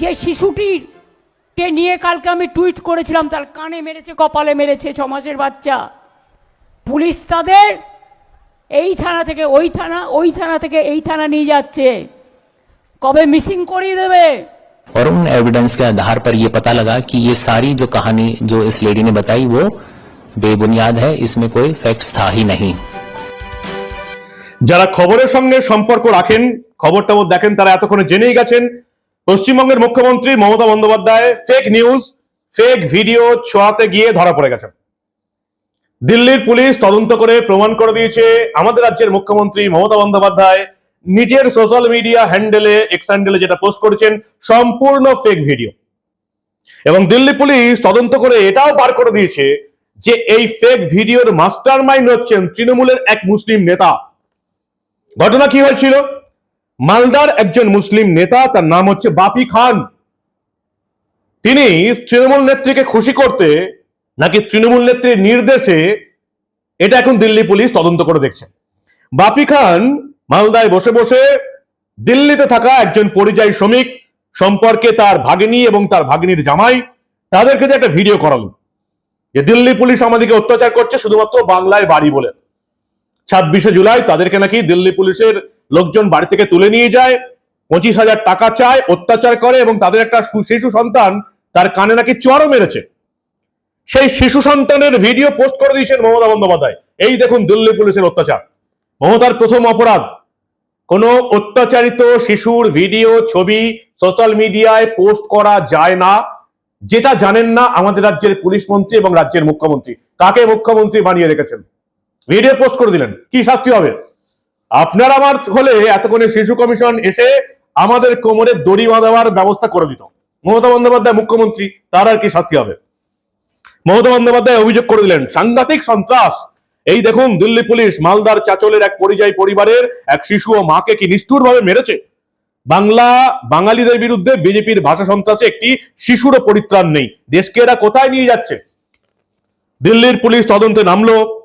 যে শিশুটির কে নিয়ে কালকে আমি টুইট করেছিলাম তার কানে মেরেছে কপালে মেরেছে ছ মাসের বাচ্চা পুলিশ তাদের এই থানা থেকে ওই থানা ওই থানা থেকে এই থানা নিয়ে যাচ্ছে কবে মিসিং করিয়ে দেবে और उन एविडेंस के आधार पर ये पता लगा कि ये सारी जो कहानी जो इस लेडी ने बताई वो बेबुनियाद है इसमें कोई फैक्ट्स था ही नहीं যারা খবরের সঙ্গে সম্পর্ক রাখেন খবরটা ও দেখেন তারা এতক্ষণে জেনেই গেছেন পশ্চিমবঙ্গের মুখ্যমন্ত্রী Mamata Bandyopadhyay fake news fake video ছোঁয়াতে গিয়ে ধরা পড়ে গেছেন। দিল্লির পুলিশ তদন্ত করে প্রমাণ করে দিয়েছে, আমাদের রাজ্যের মুখ্যমন্ত্রী মমতা বন্দ্যোপাধ্যায় নিজের সোশ্যাল মিডিয়া হ্যান্ডেলে এক্স হ্যান্ডেলে যেটা পোস্ট করেছেন, সম্পূর্ণ ফেক ভিডিও এবং দিল্লি পুলিশ তদন্ত করে এটাও বার করে দিয়েছে যে এই ফেক ভিডিওর মাস্টার মাইন্ড হচ্ছেন তৃণমূলের এক মুসলিম নেতা। ঘটনা কি হয়েছিল? মালদার একজন মুসলিম নেতা, তার নাম হচ্ছে বাপি খান। তিনি তৃণমূল নেত্রীকে খুশি করতে নাকি তৃণমূল নেত্রীর নির্দেশে এটা এখন দিল্লি পুলিশ তদন্ত করে দেখছে। বাপি খান মালদায় বসে বসে দিল্লিতে থাকা একজন পরিযায়ী শ্রমিক সম্পর্কে তার ভাগিনী এবং তার ভাগিনীর জামাই তাদেরকে যে একটা ভিডিও করালো। যে দিল্লি পুলিশ আমাদেরকে অত্যাচার করছে শুধুমাত্র বাংলায় বাড়ি বলে। ছাব্বিশে জুলাই তাদেরকে নাকি দিল্লি পুলিশের লোকজন বাড়ি থেকে তুলে নিয়ে যায়, পঁচিশ হাজার টাকা চায়, অত্যাচার করে এবং তাদের একটা শিশু সন্তান তার কানে নাকি চরও মেরেছে। সেই শিশু সন্তানের ভিডিও পোস্ট করে দিয়েছেন মমতা বন্দ্যোপাধ্যায়। এই দেখুন দিল্লি পুলিশের অত্যাচার। মমতার প্রথম অপরাধ, কোনো অত্যাচারিত শিশুর ভিডিও, ছবি, সোশ্যাল মিডিয়ায় পোস্ট করা যায় না। যেটা জানেন না আমাদের রাজ্যের পুলিশ মন্ত্রী এবং রাজ্যের মুখ্যমন্ত্রী। কাকে মুখ্যমন্ত্রী বানিয়ে রেখেছেন? ভিডিও পোস্ট করে দিলেন। কি শাস্তি হবে? আপনার আমার হলে এতক্ষণে শিশু কমিশন এসে আমাদের কোমরে দড়ি বাঁধাবার ব্যবস্থা করে দিত। মমতা বন্দ্যোপাধ্যায় মুখ্যমন্ত্রী, তার আর কি শাস্তি হবে? মমতা বন্দ্যোপাধ্যায় অভিযোগ করে দিলেন, সাংঘাতিক সন্ত্রাস। এই দেখুন, দিল্লি পুলিশ মালদার চাচলের এক পরিযায়ী পরিবারের এক শিশু ও মাকে কি নিষ্ঠুরভাবে মেরেছে? বাংলা, বাঙালিদের বিরুদ্ধে বিজেপির ভাষা সন্ত্রাসে একটি শিশুরও পরিত্রাণ নেই। দেশকে এরা কোথায় নিয়ে যাচ্ছে? দিল্লির পুলিশ তদন্তে নামলো।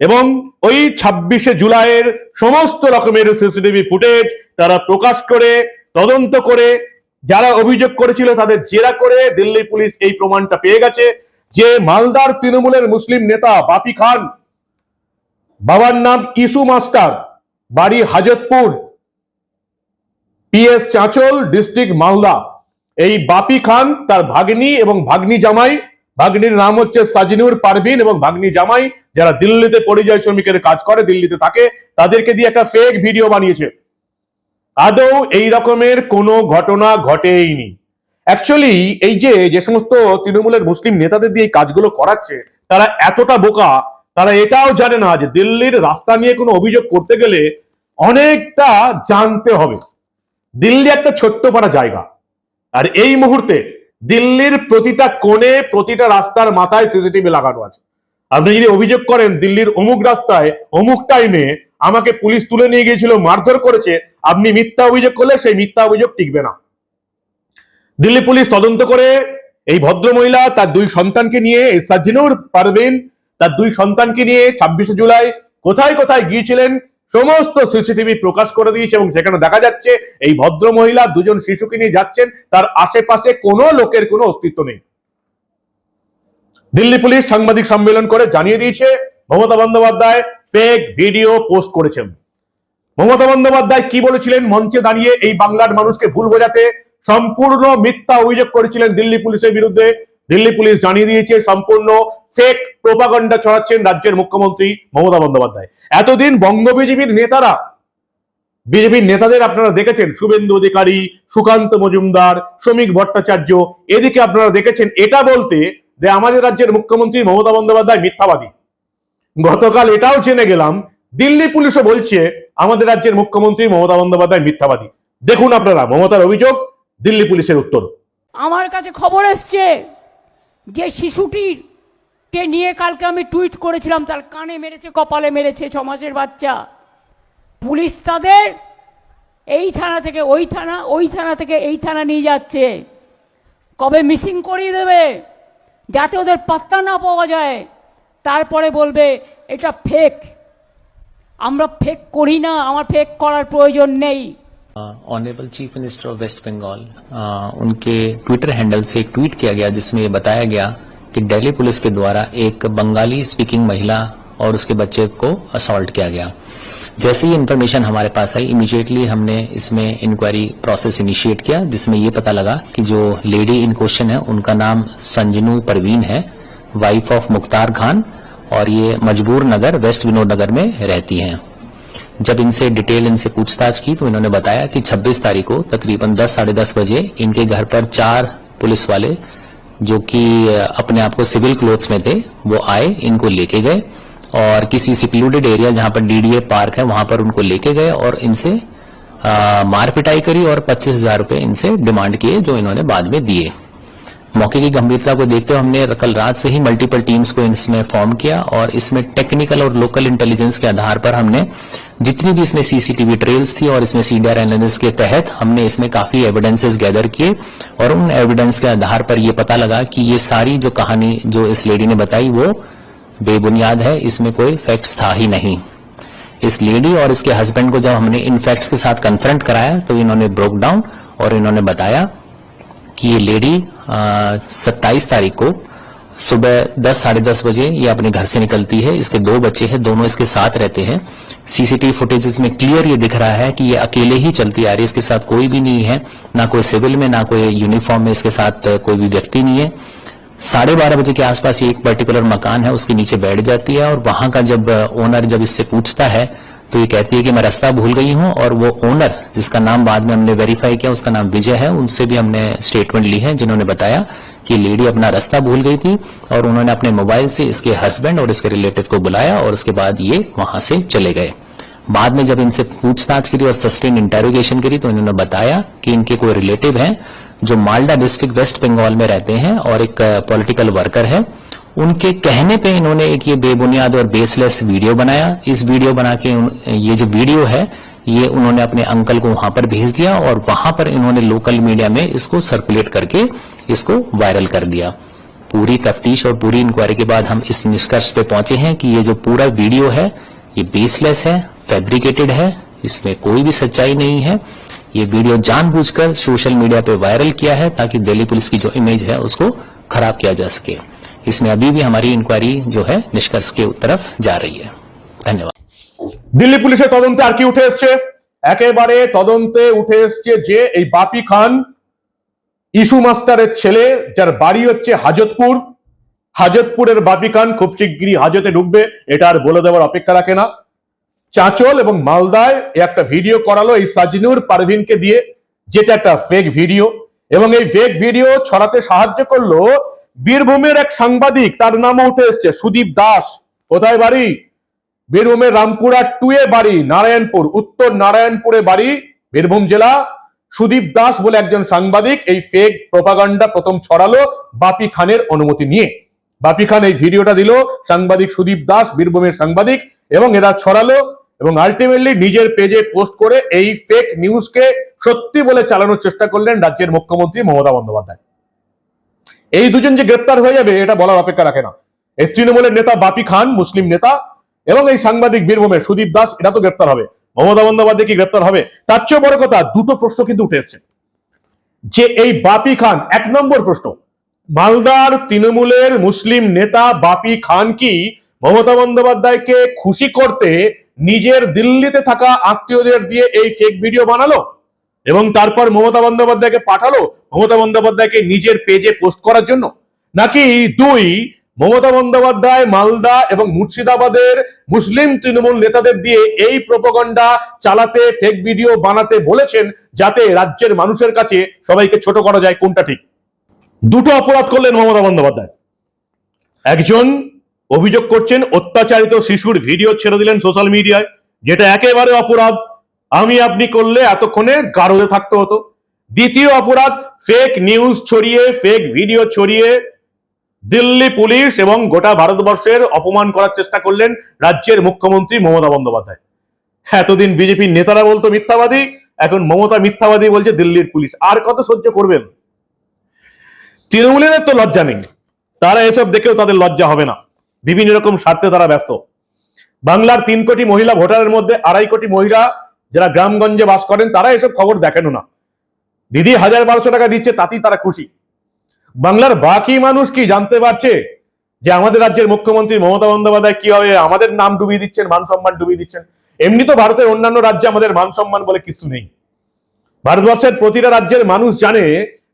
এবং ওই ছাব্বিশে জুলাইয়ের সমস্ত রকমের সিসিটিভি ফুটেজ তারা প্রকাশ করে, তদন্ত করে, যারা অভিযোগ করেছিল তাদের জেরা করে দিল্লি পুলিশ এই প্রমাণটা পেয়ে গেছে যে মালদার তৃণমূলের মুসলিম নেতা বাপি খান, বাবার নাম ইসু মাস্টার, বাড়ি হাজতপুর পিএস চাঁচল, ডিস্ট্রিক্ট মালদা। এই বাপি খান, তার ভাগ্নি এবং ভাগ্নি জামাই ভাগ্নির নাম হচ্ছে সাজিনুর পারভিন এবং ভাগ্নি জামাই যারা দিল্লিতে পরিযায়ী শ্রমিকের কাজ করে, দিল্লিতে থাকে, তাদেরকে দিয়ে একটা ফেক ভিডিও বানিয়েছে। আদৌ এই রকমের কোনো ঘটনা ঘটেইনি অ্যাকচুয়ালি এই যে যে সমস্ত তৃণমূলের মুসলিম নেতাদের দিয়ে এই কাজগুলো করাচ্ছে, তারা এতটা বোকা, তারা এটাও জানে না যে দিল্লির রাস্তা নিয়ে কোনো অভিযোগ করতে গেলে অনেকটা জানতে হবে। দিল্লি একটা ছোট্ট পাড়া জায়গা। আর এই মুহূর্তে দিল্লির প্রতিটা কোণে, প্রতিটা রাস্তার মাথায় সিসিটিভি লাগানো আছে। আপনি যদি অভিযোগ করেন দিল্লির অমুক রাস্তায়, অমুক টাইমে আমাকে পুলিশ তুলে নিয়ে গিয়েছিল, মারধর করেছে, আপনি মিথ্যা অভিযোগ করলে সেই মিথ্যা অভিযোগ টিকবে না। দিল্লি পুলিশ তদন্ত করে এই ভদ্র মহিলা তার দুই সন্তানকে নিয়ে সাজিনুর পারবেন তার দুই সন্তানকে নিয়ে ছাব্বিশে জুলাই কোথায় কোথায় গিয়েছিলেন সমস্ত সিসিটিভি প্রকাশ করে দিয়েছে এবং সেখানে দেখা যাচ্ছে এই ভদ্র মহিলা দুজন শিশুকে নিয়ে যাচ্ছেন, তার আশেপাশে কোনো লোকের কোনো অস্তিত্ব নেই। দিল্লি পুলিশ সাংবাদিক সম্মেলন করে জানিয়ে দিয়েছে, Mamata Bandyopadhyay fake video post করেছেন। মমতা বন্দ্যোপাধ্যায় কি বলেছিলেন মঞ্চে দাঁড়িয়ে এই বাংলার মানুষকে ভুল বোঝাতে? সম্পূর্ণ মিথ্যা অভিযোগ করেছিলেন দিল্লি পুলিশের বিরুদ্ধে। দিল্লি পুলিশ জানিয়ে দিয়েছে, সম্পূর্ণ ফেক প্রোপাগন্ডা ছড়াচ্ছেন রাজ্যের মুখ্যমন্ত্রী মমতা বন্দ্যোপাধ্যায়। এতদিন বঙ্গ বিজেপির নেতারা, বিজেপির নেতাদের আপনারা দেখেছেন, শুভেন্দু অধিকারী, সুকান্ত মজুমদার, শ্রমিক ভট্টাচার্য, এদিকে আপনারা দেখেছেন, এটা বলতে যে আমাদের রাজ্যের মুখ্যমন্ত্রী মমতা বন্দ্যোপাধ্যায় মিথ্যাবাদী। গতকাল এটাও জেনে গেলাম, দিল্লি পুলিশও বলছে, আমাদের রাজ্যের মুখ্যমন্ত্রী মমতা বন্দ্যোপাধ্যায় মিথ্যাবাদী। দেখুন আপনারা মমতার অভিযোগ, দিল্লি পুলিশের উত্তর। আমার কাছে খবর এসছে যে শিশুটির কে নিয়ে কালকে আমি টুইট করেছিলাম, তার কানে মেরেছে, কপালে মেরেছে, ছ মাসের বাচ্চা। পুলিশ তাদের এই থানা থেকে, ওই থানা ওই থানা থেকে এই থানা নিয়ে যাচ্ছে। কবে মিসিং করিয়ে দেবে? যাতে ওদের পাত্তা না পাওয়া যায়। তারপরে বলবে, এটা ফেক আমরা ফেক করি না, আমার ফেক করার প্রয়োজন নেই। Honourable chief minister of West Bengal उनके ट्विटर हैंडल से एक ट्वीट किया गया जिसमें ये बताया गया कि दिल्ली पुलिस के द्वारा एक बंगाली स्पीकिंग महिला और उसके बच्चे को असॉल्ट किया गया। जैसे ही इन्फॉर्मेशन हमारे पास आई इमीडिएटली हमने इसमें इंक्वायरी प्रोसेस इनिशिएट किया, जिसमें ये पता लगा कि जो लेडी इन क्वेश्चन है, उनका नाम संजनू परवीन है वाइफ ऑफ़ मुख्तार खान और ये मजबूर नगर वेस्ट विनोद नगर में रहती हैं। जब इनसे डिटेल इनसे पूछताछ की तो इन्होंने बताया कि 26 तारीख को तकरीबन 10 साढ़े दस बजे इनके घर पर चार पुलिस वाले, जो कि अपने आप को सिविल क्लोथ्स में थे, वो आए, इनको लेके गए और किसी सिक्लूडेड एरिया जहाँ पर डीडीए पार्क है, वहाँ पर उनको लेके गए और इनसे मार पिटाई करी और पच्चीस हज़ार रुपए इनसे डिमांड किए, जो इन्होंने बाद में दिए। मौके की गंभीरता को देखते हुए हमने कल रात से ही मल्टीपल टीम्स को इसमें फॉर्म किया और इसमें टेक्निकल और लोकल इंटेलिजेंस के आधार पर हमने जितनी भी इसमें सीसीटीवी ट्रेल्स थी और इसमें सीडीआर एनालिसिस के तहत हमने इसमें काफ़ी एविडेंसेस गैदर किए और उन एविडेंस के आधार पर यह पता लगा कि ये सारी जो कहानी जो इस लेडी ने बताई वो बेबुनियाद है, इसमें कोई फैक्ट्स था ही नहीं। इस लेडी और इसके हस्बैंड को जब हमने इन फैक्ट्स के साथ कन्फ्रंट कराया तो इन्होंने ब्रोक डाउन और इन्होंने बताया कि ये लेडी सत्ताईस तारीख को सुबह दस, साढ़े दस बजे ये अपने घर से निकलती है। इसके दो बच्चे हैं, दोनों इसके साथ रहते हैं। सीसीटीवी फुटेजेस में क्लियर ये दिख रहा है कि ये अकेले ही चलती आ रही है। इसके साथ कोई भी नहीं है, ना कोई सिविल में, ना कोई यूनिफॉर्म में इसके साथ कोई भी व्यक्ति नहीं है। साढ़े बारह बजे के आसपास एक पर्टिकुलर मकान है, उसके नीचे बैठ जाती है और वहाँ का जब ओनर जब इससे पूछता है तो ये कहती है कि मैं रास्ता भूल गई हूँ और वो ओनर जिसका नाम बाद में हमने वेरीफाई किया, उसका नाम विजय है, उनसे भी हमने स्टेटमेंट ली है, जिन्होंने बताया कि लेडी अपना रास्ता भूल गई थी और उन्होंने अपने मोबाइल से इसके हस्बैंड और इसके रिलेटिव को बुलाया और उसके बाद ये वहाँ से चले गए। बाद में जब इनसे पूछताछ करी और सस्टेन इंटेरोगेशन करी तो इन्होंने बताया कि इनके कोई रिलेटिव हैं जो मालडा डिस्ट्रिक्ट वेस्ट बंगाल में रहते हैं और एक पॉलिटिकल वर्कर है। उनके कहने पे इन्होंने एक ये बेबुनियाद और बेसलेस वीडियो बनाया। इस वीडियो बना के ये जो वीडियो है, ये उन्होंने अपने अंकल को वहाँ पर भेज दिया और वहाँ पर इन्होंने लोकल मीडिया में इसको सर्कुलेट करके इसको वायरल कर दिया। पूरी तफ्तीश और पूरी इंक्वायरी के बाद हम इस निष्कर्ष पे पहुँचे हैं कि ये जो पूरा वीडियो है, ये बेसलेस है फैब्रिकेटेड है, इसमें कोई भी सच्चाई नहीं है। ये वीडियो जानबूझकर सोशल मीडिया पे वायरल किया है ताकि दिल्ली पुलिस की जो इमेज है उसको खराब किया जा सके। इसमें अभी भी हमारी इंक्वायरी जो है निष्कर्ष के तरफ जा रही है धन्यवाद দিল্লি পুলিশের তদন্তে আর কি উঠে এসছে একেবারে তদন্তে উঠে এসছে যে এই বাপি খান ইস্যু মাস্টারের ছেলে যার বাড়ি হচ্ছে হাজতপুর হাজতপুরের বাপি খান খুব শিগগিরই হাজতে ঢুকবে এটা আর বলে দেওয়ার অপেক্ষা রাখে না চাঁচল এবং মালদায় এ একটা ভিডিও করালো এই সাজিনুর পারভিনকে দিয়ে যেটা একটা ফেক ভিডিও এবং এই ফেক ভিডিও ছড়াতে সাহায্য করলো বীরভূমের এক সাংবাদিক, তার নামও উঠে এসছে, সুদীপ দাস। কোথায় বাড়ি? বীরভূমের রামপুরা টুয়ে বাড়ি, নারায়ণপুর, উত্তর নারায়ণপুরে বাড়ি, বীরভূম জেলা। সুদীপ দাস বলে একজন সাংবাদিক, এই ফেক প্রপাগান্ডা প্রথম ছড়ালো বাপি খানের অনুমতি নিয়ে। বাপি খান এই ভিডিওটা দিল সাংবাদিক সুদীপ দাস, বীরভূমের সাংবাদিক, এবং এরা ছড়ালো, এবং আলটিমেটলি নিজের পেজে পোস্ট করে এই ফেক নিউজকে সত্যি বলে চালানোর চেষ্টা করলেন রাজ্যের মুখ্যমন্ত্রী মমতা বন্দ্যোপাধ্যায়। এই দুজন যে গ্রেপ্তার হয়ে যাবে, এটা বলার অপেক্ষা রাখে না। এই তৃণমূলের নেতা বাপি খান, মুসলিম নেতা, এবং এই সাংবাদিক বীরভূমের সুদীপ দাস এটা তো গ্রেপ্তার হবে। মমতা বন্দ্যোপাধ্যায় কি গ্রেপ্তার হবে? তার চেয়ে বড় কথা, দুটো প্রশ্ন কিন্তু উঠে এসছে। যে এই বাপি খান, এক নম্বর প্রশ্ন, মালদার তৃণমূলের মুসলিম নেতা বাপি খান কি মমতা বন্দ্যোপাধ্যায়কে খুশি করতে নিজের দিল্লিতে থাকা আত্মীয়দের দিয়ে এই ফেক ভিডিও বানালো? এবং তারপর মমতা বন্দ্যোপাধ্যায়কে পাঠালো। মমতা বন্দ্যোপাধ্যায়কে নিজের পেজে পোস্ট করার জন্য। নাকি দুই, মমতা বন্দ্যোপাধ্যায়, মালদা এবং মুর্শিদাবাদের মুসলিম তৃণমূল নেতাদের দিয়ে এই প্রোপাগান্ডা চালাতে ফেক ভিডিও বানাতে বলেছেন, যাতে রাজ্যের মানুষের কাছে সবাইকে ছোট করা যায়, কোনটা ঠিক? দুটো অপরাধ করলেন মমতা বন্দ্যোপাধ্যায়। একজন অভিযোগ করছেন, অত্যাচারিত শিশুর ভিডিও ছেড়ে দিলেন সোশ্যাল মিডিয়ায় যেটা একেবারে অপরাধ। আমি আপনি করলে এতক্ষণে গারদে থাকতে হতো। দ্বিতীয় অপরাধ ফেক নিউজ ছড়িয়ে ফেক ভিডিও ছড়িয়ে দিল্লি পুলিশ এবং গোটা ভারতবর্ষের অপমান করার চেষ্টা করলেন রাজ্যের মুখ্যমন্ত্রী মমতা বন্দ্যোপাধ্যায়। এতদিন বিজেপির নেতারা বলতো মিথ্যাবাদী, এখন মমতা মিথ্যাবাদী বলছে দিল্লির পুলিশ। আর কত সহ্য করবেন? তৃণমূলের তো লজ্জা নেই। তারা এসব দেখেও তাদের লজ্জা হবে না। বিভিন্ন রকম স্বার্থে তারা ব্যস্ত। বাংলার তিন কোটি মহিলা ভোটারের মধ্যে আড়াই কোটি মহিলা যারা গ্রামগঞ্জে বাস করেন, তারা এসব খবর দেখেনও না। দিদি হাজার বারোশো টাকা দিচ্ছে, তাতেই তারা খুশি। বাংলার বাকি মানুষ কি জানতে পারছে যে আমাদের রাজ্যের মুখ্যমন্ত্রী মমতা বন্দ্যোপাধ্যায় কীভাবে আমাদের নাম ডুবিয়ে দিচ্ছেন, মান সম্মান ডুবিয়ে দিচ্ছেন। এমনি তো ভারতের অন্যান্য রাজ্যে আমাদের মান সম্মান বলে কিছু নেই। ভারতবর্ষের প্রতিটা রাজ্যের মানুষ জানে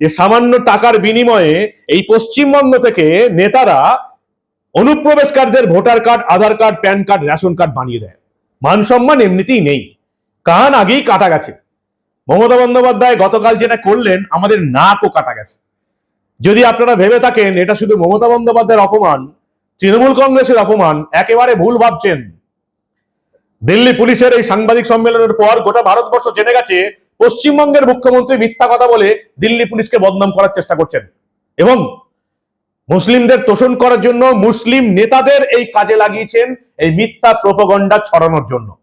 যে সামান্য টাকার বিনিময়ে এই পশ্চিমবঙ্গ থেকে নেতারা অনুপ্রবেশকারীদের voter card, Aadhaar card, PAN card, ration card বানিয়ে দেয়। মান সম্মান এমনিতেই নেই। কান আগেই কাটা গেছে। মমতা বন্দ্যোপাধ্যায় গতকাল যেটা করলেন, আমাদের নাকও কাটা গেছে। যদি আপনারা ভেবে থাকেন, এটা শুধু মমতা বন্দ্যোপাধ্যায়ের অপমান, তৃণমূল কংগ্রেসের অপমান, একেবারে ভুল ভাবছেন। দিল্লি পুলিশের এই সাংবাদিক সম্মেলনের পর গোটা ভারতবর্ষ জেনে গেছে, পশ্চিমবঙ্গের মুখ্যমন্ত্রী মিথ্যা কথা বলে দিল্লি পুলিশকে বদনাম করার চেষ্টা করছেন। এবং মুসলিমদের তোষণ করার জন্য মুসলিম নেতাদের এই কাজে লাগিয়েছেন এই মিথ্যা প্রোপগন্ডা ছড়ানোর জন্য।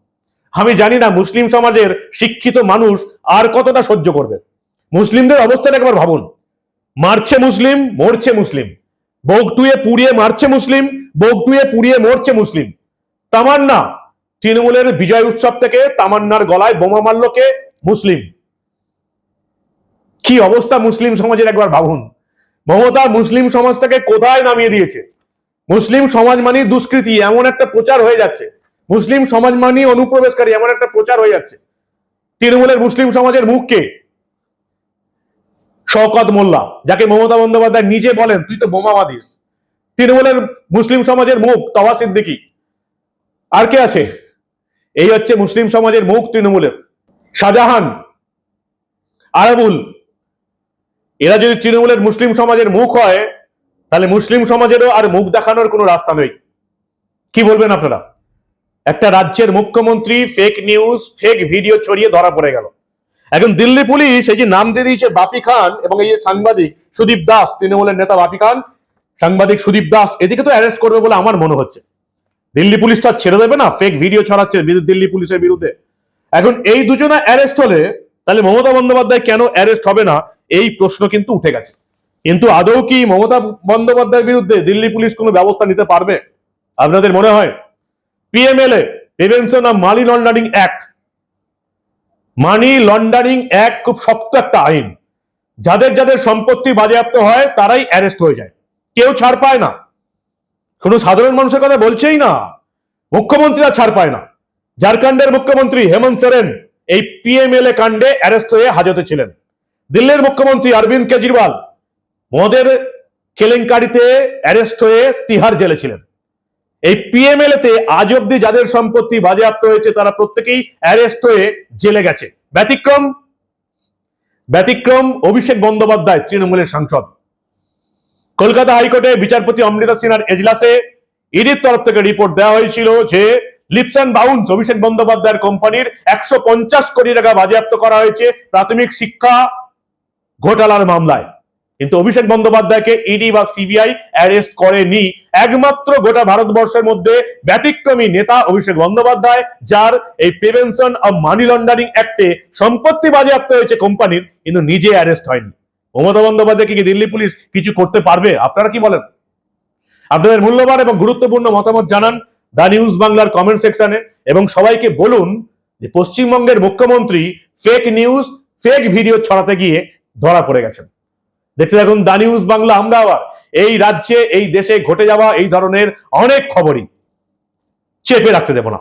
আমি জানি না মুসলিম সমাজের শিক্ষিত মানুষ আর কতটা সহ্য করবে। মুসলিমদের অবস্থাটা একবার ভাবুন। মারছে মুসলিম, মরছে মুসলিম। বগটুয়ে পুড়িয়ে মারছে মুসলিম, বগটুয়ে পুড়িয়ে মরছে মুসলিম। তামান্না, তৃণমূলের বিজয় উৎসব থেকে তামান্নার গলায় বোমা মারল কে? মুসলিম। কি অবস্থা মুসলিম সমাজের একবার ভাবুন। মমতা মুসলিম সমাজটাকে কোথায় নামিয়ে দিয়েছে? মুসলিম সমাজ মানি দুষ্কৃতি, এমন একটা প্রচার হয়ে যাচ্ছে। মুসলিম সমাজ মানি অনুপ্রবেশকারী, এমন একটা প্রচার হয়ে যাচ্ছে। তৃণমূলের মুসলিম সমাজের মুখকে শওকত মোল্লা, যাকে মমতা বন্দ্যোপাধ্যায় নিজে বলেন, তুই তো বোমা বাঁধিস তৃণমূলের মুসলিম সমাজের মুখ তবা সিদ্দিকি। আর কে আছে? এই হচ্ছে মুসলিম সমাজের মুখ তৃণমূলের। শাহজাহান, আরাবুল। এরা যদি তৃণমূলের মুসলিম সমাজের মুখ হয়, তাহলে মুসলিম সমাজেরও আর মুখ দেখানোর কোনো রাস্তা নেই। কি বলবেন আপনারা? একটা রাজ্যের মুখ্যমন্ত্রী ফেক নিউজ ফেক ভিডিও ছড়িয়ে ধরা পড়ে গেল। এখন দিল্লি পুলিশ এই যে নাম দিয়ে দিয়েছে বাপি খান এবং এই যে সাংবাদিক সুদীপ দাস, তৃণমূলের নেতা বাপি খান, সাংবাদিক সুদীপ দাস, এদিকে তো অ্যারেস্ট করবে বলে আমার মনে হচ্ছে। দিল্লি পুলিশ তো ছেড়ে দেবে না ফেক ভিডিও ছড়াচ্ছে দিল্লি পুলিশের বিরুদ্ধে। এখন এই দুজনা অ্যারেস্ট হলে তাহলে মমতা বন্দ্যোপাধ্যায় কেন অ্যারেস্ট হবে না? এই প্রশ্ন কিন্তু উঠে গেছে। কিন্তু আদৌ কি মমতা বন্দ্যোপাধ্যায়ের বিরুদ্ধে দিল্লি পুলিশ কোনো ব্যবস্থা নিতে পারবে? আপনাদের মনে হয়? PMLA prevention of money laundering act money laundering act খুব শক্ত একটা আইন। যাদের যাদের সম্পত্তি বাজেয়াপ্ত হয়, তারাই অ্যারেস্ট হয়ে যায়। কেউ ছাড় পায় না। কোনো সাধারণ মানুষের কথা বলছেই না। মুখ্যমন্ত্রীরা ছাড় পায় না। ঝাড়খণ্ডের মুখ্যমন্ত্রী হেমন্ত সোরেন এই পিএমএলএ কাণ্ডে অ্যারেস্ট হয়ে হাজতে ছিলেন। দিল্লির মুখ্যমন্ত্রী অরবিন্দ কেজরিওয়াল মদের কেলেঙ্কারিতে অ্যারেস্ট হয়ে তিহার জেলে ছিলেন। এই পিএমএলএ তে আজ অব্দি যাদের সম্পত্তি বাজেয়াপ্ত হয়েছে, তারা প্রত্যেকেই অ্যারেস্ট হয়ে জেলে গেছে। ব্যতিক্রম? ব্যতিক্রম অভিষেক বন্দ্যোপাধ্যায়, তৃণমূলের সাংসদ। কলকাতা হাইকোর্টে বিচারপতি অমৃতা সিনহার এজলাসে ইডির তরফ থেকে রিপোর্ট দেওয়া হয়েছিল যে, লিপস অ্যান্ড বাউন্স অভিষেক বন্দ্যোপাধ্যায়ের কোম্পানির একশো পঞ্চাশ কোটি টাকা বাজেয়াপ্ত করা হয়েছে প্রাথমিক শিক্ষা ঘোটালার মামলায়। কিন্তু অভিষেক বন্দ্যোপাধ্যায়কে ইডি বা সিবিআই অ্যারেস্ট করেনি। একমাত্র গোটা ভারতবর্ষের মধ্যে ব্যতিক্রমী নেতা অভিষেক বন্দ্যোপাধ্যায়, যার এই প্রিভেনশন অব মানি লন্ডারিং অ্যাক্টে সম্পত্তি বাজেয়াপ্ত হয়েছে কোম্পানির, কিন্তু নিজে অ্যারেস্ট হয়নি। মমতা বন্দ্যোপাধ্যায়কে কি দিল্লি পুলিশ কিছু করতে পারবে? আপনারা কি বলেন? আপনাদের মূল্যবান এবং গুরুত্বপূর্ণ মতামত জানান দা নিউজ বাংলার কমেন্ট সেকশনে এবং সবাইকে বলুন যে পশ্চিমবঙ্গের মুখ্যমন্ত্রী ফেক নিউজ ফেক ভিডিও ছড়াতে গিয়ে ধরা পড়ে গেছেন। দেখতে থাকুন দা নিউজ বাংলা, আমরা আবার এই রাজ্যে, এই দেশে ঘটে যাওয়া এই ধরনের অনেক খবরই চেপে রাখতে দেব না।